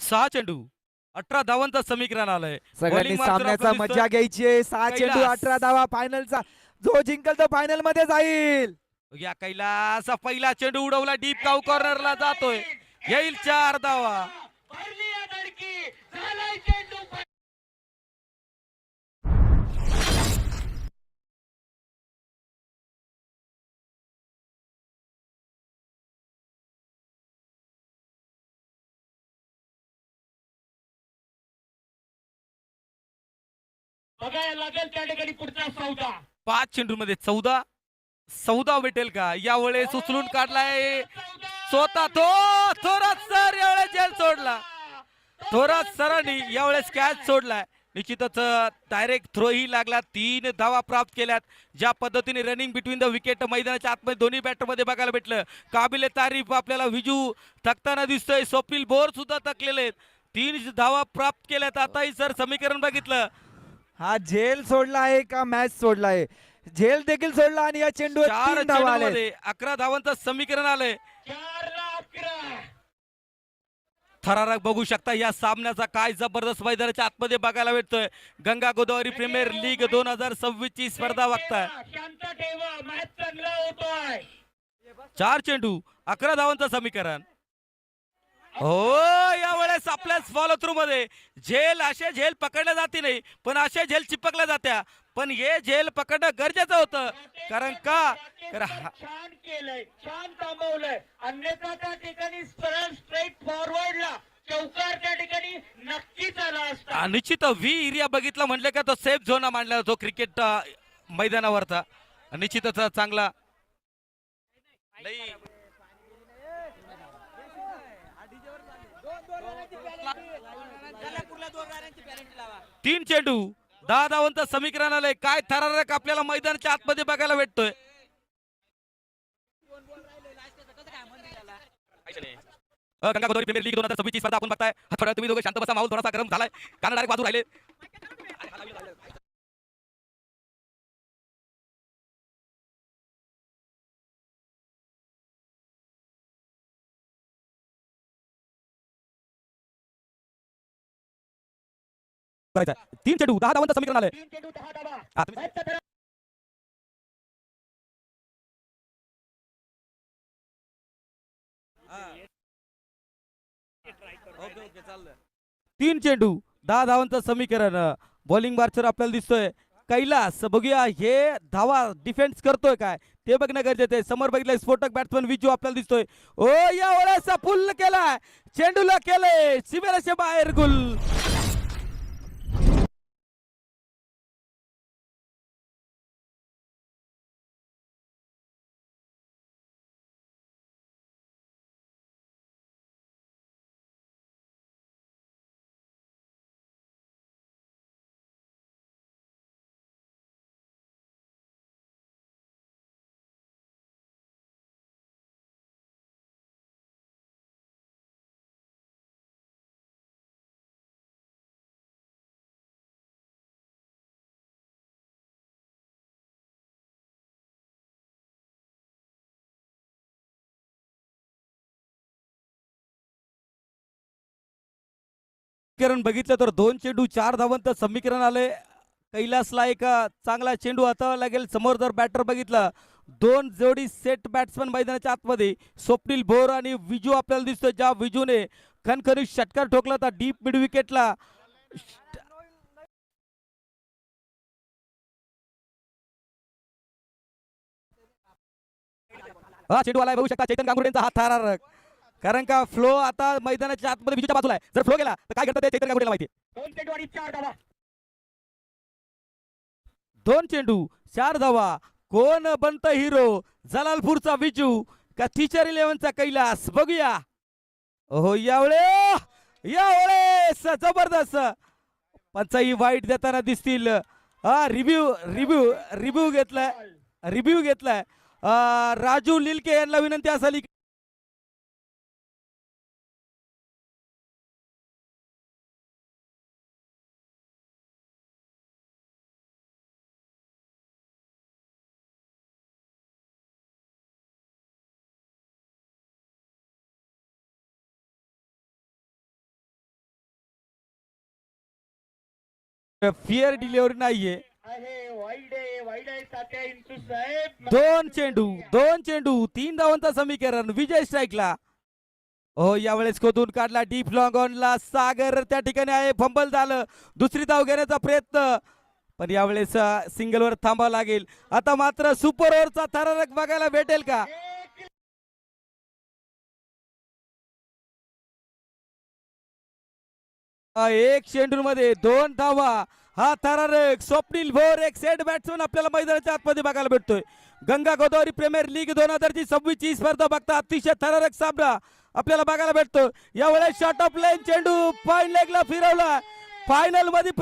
सहा चेंडू अठरा धावांचं समीकरण आलंय. सगळ्यांनी Bowling मात्र सामन्याचा आपलं मजा दिसतोय. घ्यायची सहा चेंडू. अठरा धावा फायनलचा जो जिंकल तो फायनलमध्ये जाईल. या कैलास पहिला चेंडू उडवला. डीप काऊ कॉर्नरला जातोय. येईल चार धावा. बघायला लागेल त्या ठिकाणी पुढचा सौदा. पाच चेंडू मध्ये चौदा. चौदा भेटेल का? यावेळेस उचलून काढलाय. स्वतः तो थोरात सर यावेळेस जेल सोडला. थोरात सरांनी यावेळेस कॅच सोडलाय निश्चितच डायरेक्ट थ्रो ही लागला. तीन धावा प्राप्त केल्यात. ज्या पद्धतीने रनिंग बिटवीन द विकेट मैदानाच्या आतमध्ये दोन्ही बॅटरमध्ये बघायला भेटलं. काबिले तारीफ आपल्याला विजू थकताना दिसतोय. स्वप्नील बोर सुद्धा थकलेले आहेत. तीन धावा प्राप्त केल्यात. आताही सर समीकरण बघितलं. हा झेल सोडला आहे का मॅच सोडला आहे? झेल देखील सोडला आणि या चेंडूवर चार धावा आले. अकरा धावांचं समीकरण आलंय. थरारक बघू शकता या सामन्याचा काय जबरदस्त मैदानाच्या आतमध्ये बघायला भेटतोय. गंगा गोदावरी प्रीमियर लीग दोन हजार सव्वीस ची स्पर्धा बघताय. शांत ठेवा मॅच चांगला होतोय चार चेंडू अकरा धावांचं समीकरण. हो यावेळेस आपल्याच फॉलो थ्रू मध्ये झेल असे झेल पकडल्या जाते नाही पण असे झेल चिपकल्या जात्या. पण हे झेल पकडणं गरजेचं होतं. कारण का? छान केलंय छान थांबवलंय. अन्यथा त्या ठिकाणी सरळ स्ट्रेट फॉरवर्डला चौकार त्या ठिकाणी नक्कीच आला असता. निश्चित व्ही एरिया बघितला म्हटलं का तो सेफ झोन मांडला जातो. क्रिकेट मैदानावरचा. निश्चितच चांगला. लई- तीन चेंडू. दहा धावांचं समीकरण आलंय. काय थरारक आपल्याला मैदानाच्या आतमध्ये बघायला भेटतोय? गंगा गोदावरी प्रीमियर लीग दोन हजार सव्वीस स्पर्धा आपण बघताय. तुम्ही दोघं शांत बसा. माहोल थोडासा गरम झालाय. कारण डायरेक्ट बाजू राहिले. करायचं. तीन चेंडू दहा धावांचं समीकरण आलंय. तीन चेंडू दहा धावांचं समीकरण. बॉलिंग बारचर आपल्याला दिसतोय. कैलास बघूया हे धावा डिफेन्स करतोय काय? ते बघणं गरजेचं आहे. समोर बघितलंय स्फोटक बॅट्समन विजू आपल्याला दिसतोय. ओ या वेळेस फुल केलाय. चेंडूला केलंय. शिबिराच्या बाहेर गुल. समीकरण बघितलं तर दोन चेंडू चार धावांचं समीकरण आले कैलासला एक चांगला चेंडू हातावा लागेल. समोर जर बॅटर बघितला दोन जोडी सेट बॅट्समन मैदानाच्या आतमध्ये स्वप्नील भोर आणि विजू आपल्याला दिसतोय ज्या विजूने खनखनी षटकार ठोकला होता डीप मिड विकेटला हा चेंडू आलाय बघू शकता. चैतन गांगुर्डेंचा हा थारारक. कारण का फ्लो आता मैदानाच्या आतमध्ये विजूच्या बाजूला आहे. जर फ्लो गेला तर काय करतात ते चैतन गांगुर्डेला माहिती. दोन चेंडू चार धावा. दोन चेंडू चार धावा. कोण बनत हिरो जलालपूरचा विजू का टीचर इलेव्हनचा कैलास? बघूया. हो यावेळे! यावेळेस जबरदस्त! पंचाई वाईट देताना दिसतील. हा रिव्ह्यू रिव्ह्यू रिव्ह्यू घेतलाय. रिव्ह्यू घेतलाय. अं, राजू लिलके यांना विनंती असाली फिअर डिलिव्हरी नाहीये. दोन चेंडू दोन चेंडू तीन धावांचा समीकरण विजय स्ट्राईकला हो यावेळेस खोदून काढला डीप लॉंग ऑनला सागर त्या ठिकाणी आहे फंबल झालं. दुसरी धाव घेण्याचा प्रयत्न. पण यावेळेस सिंगलवर थांबावं लागेल. आता मात्र सुपर ओव्हरचा थरारक बघायला भेटेल का? एक हा, चेंडू मध्ये दोन धावा. हा थरारक स्वप्नील भोर एक सेट बॅट्समन आपल्याला मैदानाच्या आतमध्ये बघायला भेटतोय. गंगा गोदावरी प्रीमियर लीग दोन हजार सव्वीसची स्पर्धा बघता अतिशय थरारक सामना आपल्याला बघायला भेटतो यावेळेस शॉर्ट ऑफ लाईन चेंडू पॉईंट लेगला फिरवला. फायनलमध्ये